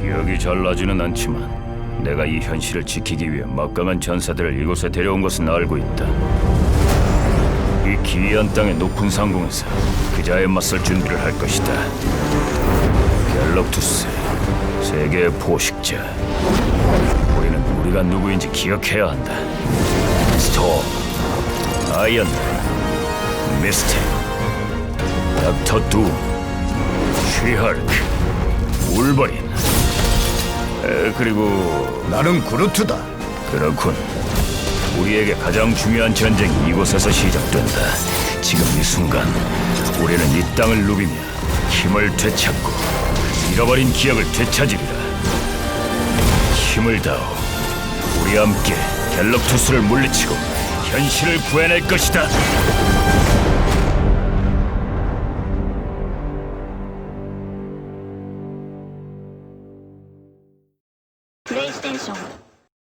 기억이 잘 나지는 않지만 내가 이 현실을 지키기 위해 막강한 전사들을 이곳에 데려온 것은 알고 있다. 이 기이한 땅의 높은 상공에서 그자에 맞설 준비를 할 것이다. 갤럭투스, 세계의 포식자. 우리는 우리가 누구인지 기억해야 한다. 스톰, 아이언, 미스트, 닥터 둠, 쉬하르크, 울버린. 에, 그리고 나는 그루트다. 그렇군. 우리에게 가장 중요한 전쟁이 이곳에서 시작된다. 지금 이 순간 우리는 이 땅을 누비며 힘을 되찾고 잃어버린 기억을 되찾으리라. 힘을 다오. 우리 함께 갤럭투스를 물리치고 현실을 구해낼 것이다. extensión.